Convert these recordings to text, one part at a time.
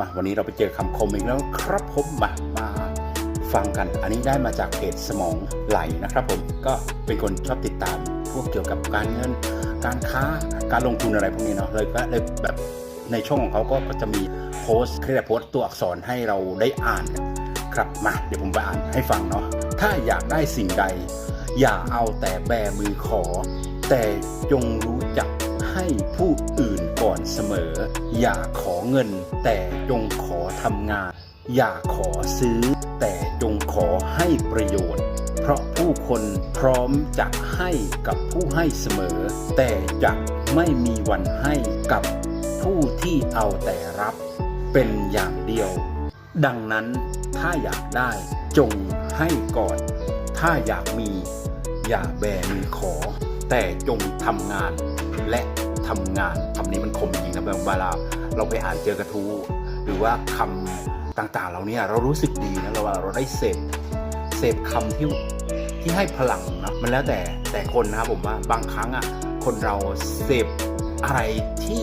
มาวันนี้เราไปเจอคำคมอีกแล้วครับผมมามาฟังกัน อันนี้ได้มาจากเพจสมองไหลนะครับผมก็เป็นคนชอบติดตาม พวกเกี่ยวกับการเงิน การค้าการลงทุนอะไรพวกนี้เนาะเลยก็เลยแบบในช่องของเขาก็จะมีโพสต์เรียโพสต์ตัวอักษรให้เราได้อ่านกันครับมาเดี๋ยวผมไปอ่านให้ฟังเนาะถ้าอยากได้สิ่งใด อย่าเอาแต่แบมือขอ แต่จงรู้จัก ให้ผู้อื่นก่อนเสมอ อย่าขอเงิน แต่จงขอทำงาน อย่าขอซื้อ แต่จงขอให้ประโยชน์ เพราะผู้คนพร้อมจะให้กับผู้ให้เสมอ แต่จะไม่มีวันให้กับผู้ที่เอาแต่รับ เป็นอย่างเดียว ดังนั้นถ้าอยากได้จงให้ก่อน ถ้าอยากมี อย่าแบมือขอ แต่จงทำงานและ ทำงานคำนี้มันคมจริงนะบางเวลาเราไปอ่านเจอกระทู้หรือว่าคำต่างๆเราเนี่ยเรารู้สึกดีนะเราว่าเราได้เสพเสพคำที่ที่ให้พลังนะมันแล้วแต่แต่คนนะครับผมว่าบางครั้งอะคนเราเสพอะไรที่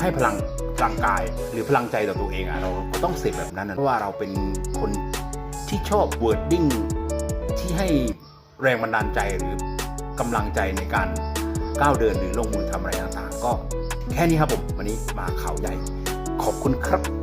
ให้พลังร่างกายหรือพลังใจต่อตัวเองอะเราก็ต้องเสพแบบนั้นนะเพราะว่าเราเป็นคนที่ชอบ wording ที่ให้แรงบันดาลใจหรือกำลังใจในการก้าวเดินหรือลงมือทำอะไร แค่นี้ครับผม วันนี้มาข่าวใหญ่ ขอบคุณครับ